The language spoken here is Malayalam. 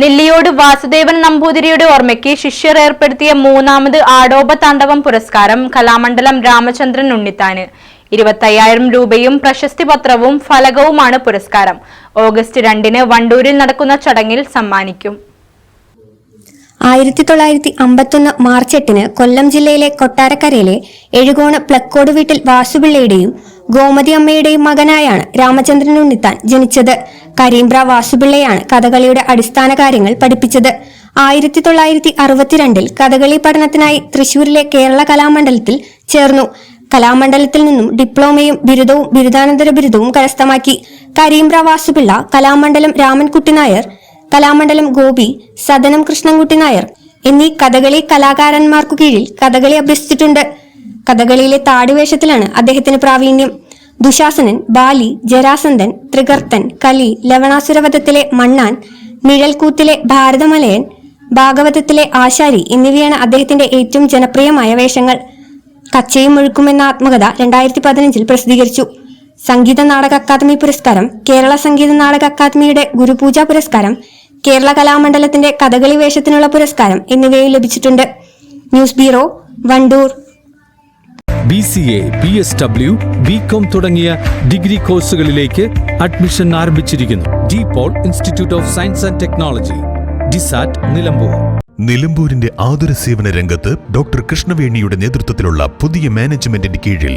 Nelliyode Vasudevan നമ്പൂതിരിയുടെ ഓർമ്മയ്ക്ക് ശിഷ്യർ ഏർപ്പെടുത്തിയ മൂന്നാമത് ആടോപ താണ്ഡവം പുരസ്കാരം കലാമണ്ഡലം രാമചന്ദ്രൻ ഉണ്ണിത്താന്. ഇരുപത്തയ്യായിരം രൂപയും പ്രശസ്തി പത്രവും ഫലകവുമാണ് പുരസ്കാരം. ഓഗസ്റ്റ് രണ്ടിന് വണ്ടൂരിൽ നടക്കുന്ന ചടങ്ങിൽ സമ്മാനിക്കും. ആയിരത്തി തൊള്ളായിരത്തി അമ്പത്തൊന്ന് മാർച്ച് എട്ടിന് കൊല്ലം ജില്ലയിലെ കൊട്ടാരക്കരയിലെ എഴുകോണ് പ്ലക്കോട് വീട്ടിൽ വാസുപിള്ളയുടെയും ഗോമതി അമ്മയുടെയും മകനായാണ് രാമചന്ദ്രൻ ഉണ്ണിത്താൻ ജനിച്ചത്. കരീംബ്ര വാസുപിള്ളയാണ് കഥകളിയുടെ അടിസ്ഥാന കാര്യങ്ങൾ പഠിപ്പിച്ചത്. ആയിരത്തി തൊള്ളായിരത്തി അറുപത്തിരണ്ടിൽ കഥകളി പഠനത്തിനായി തൃശൂരിലെ കേരള കലാമണ്ഡലത്തിൽ ചേർന്നു. കലാമണ്ഡലത്തിൽ നിന്നും ഡിപ്ലോമയും ബിരുദവും ബിരുദാനന്തര ബിരുദവും കരസ്ഥമാക്കി. കരീംബ്ര വാസുപിള്ള കലാമണ്ഡലം രാമൻകുട്ടി നായർ കലാമണ്ഡലം ഗോപി സദനം കൃഷ്ണൻകുട്ടി നായർ എന്നീ കഥകളി കലാകാരന്മാർക്കു കീഴിൽ കഥകളി അഭ്യസിച്ചിട്ടുണ്ട്. കഥകളിയിലെ താടിവേഷത്തിലാണ് അദ്ദേഹത്തിന് പ്രാവീണ്യം. ദുശാസനൻ ബാലി ജരാസന്ധൻ ത്രികർത്തൻ കലി ലവണാസുരവധത്തിലെ മണ്ണാൻ നിഴൽക്കൂത്തിലെ ഭാരതമലയൻ ഭാഗവതത്തിലെ ആശാരി എന്നിവയാണ് അദ്ദേഹത്തിന്റെ ഏറ്റവും ജനപ്രിയമായ വേഷങ്ങൾ. കച്ചയും മുഴുക്കും എന്ന ആത്മകഥ രണ്ടായിരത്തി പതിനഞ്ചിൽ പ്രസിദ്ധീകരിച്ചു. സംഗീത നാടക അക്കാദമി പുരസ്കാരം കേരള സംഗീത നാടക അക്കാദമിയുടെ ഗുരുപൂജ പുരസ്കാരം കേരള കലാമണ്ഡലത്തിന്റെ കഥകളി വേഷത്തിനുള്ള പുരസ്കാരം എന്നിവയും ലഭിച്ചിട്ടുണ്ട്. News bureau Wandoor. B C A B S W B com തുടങ്ങിയ ഡിഗ്രി കോഴ്സുകളിലേക്ക് അഡ്മിഷൻ ആരംഭിച്ചിരിക്കുന്നു. De Paul institute of science and technology DISAT Nilambur. നിലമ്പൂരിന്റെ ആതുര സേവന രംഗത്ത് ഡോക്ടർ കൃഷ്ണവേണിയുടെ നേതൃത്വത്തിലുള്ള പുതിയ മാനേജ്മെന്റിന്റെ കീഴിൽ